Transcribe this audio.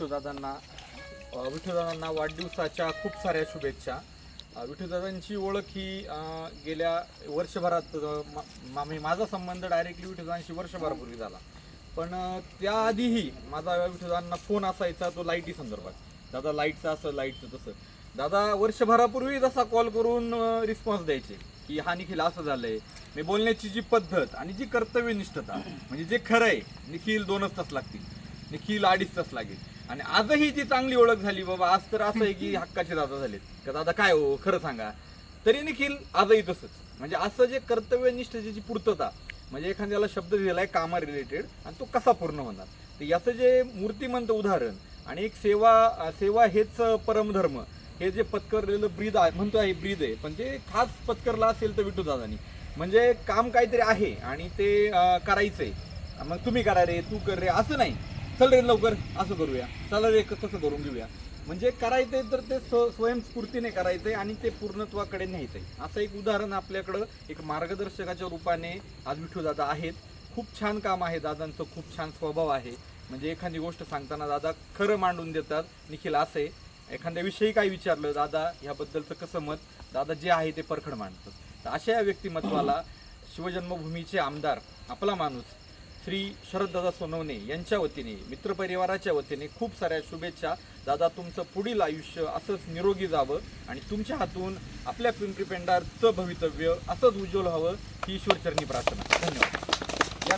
विठ्ठलदादांना अ, विठ्ठलदादांना वाढदिवसाच्या खूप साऱ्या शुभेच्छा. अ, विठ्ठलदादांची ओळख ही गेल्या वर्षभरात मा- माझा संबंध डायरेक्टली विठ्ठलदादांशी वर्षभरापूर्वी झाला. पण त्याआधीही माझा विठ्ठलदादांना फोन असायचा तो लाईटी संदर्भात. दादा लाईटचं असं लाईटचं तसं. दादा वर्षभरापूर्वी जसा कॉल करून रिस्पॉन्स द्यायचे की हा निखिल असं झालंय. मी बोलण्याची जी पद्धत आणि जी कर्तव्यनिष्ठता म्हणजे जे खरं आहे निखिल दोनच तास लागतील. निखिल अडीच तास लागेल. आणि आजही ती चांगली ओळख झाली बाबा आज तर असं आहे की हक्काचे दादा झालेत. का दादा काय हो खरं सांगा. तरी देखील आजही तसंच. म्हणजे असं जे कर्तव्यनिष्ठ जी पूर्तता म्हणजे एखाद्याला शब्द दिलाय कामा रिलेटेड आणि तो कसा पूर्ण होणार? तर याचं जे मूर्तिमंत उदाहरण आणि एक सेवा सेवा हेच परमधर्म हे जे पत्करलेलं ब्रीद आहे म्हणतो आहे ब्रीद आहे पण ते खास पत्करला असेल तर विठू दादानी. म्हणजे काम काहीतरी आहे आणि ते करायचं करायचंय. मग तुम्ही करा रे तू कर रे असं नाही. चल रे लवकर असं करूया. चला रे तसं करून घेऊया. म्हणजे करायचंय तर ते स्व स्वयंस्फूर्तीने करायचंय आणि ते पूर्णत्वाकडे न्यायचंय. असं एक उदाहरण आपल्याकडं एक मार्गदर्शकाच्या रूपाने आज विठू दादा आहेत. खूप छान काम आहे दादांचं खूप छान स्वभाव आहे. म्हणजे एखादी गोष्ट सांगताना दादा खरं मांडून देतात निखिल असे. एखाद्या विषयी काय विचारलं दादा ह्याबद्दलचं कसं मत? दादा जे आहे ते परखड मांडतात. तर अशा या व्यक्तिमत्वाला शिवजन्मभूमीचे आमदार आपला माणूस श्री शरददादा सोनवणे यांच्या वतीने मित्रपरिवाराच्या वतीने खूप साऱ्या शुभेच्छा. दादा तुमचं पुढील आयुष्य असंच निरोगी जावं आणि तुमच्या हातून आपल्या पिंपरी पेंडारचं भवितव्य असंच उज्ज्वल व्हावं ही ईश्वरचरणी प्रार्थना. धन्यवाद.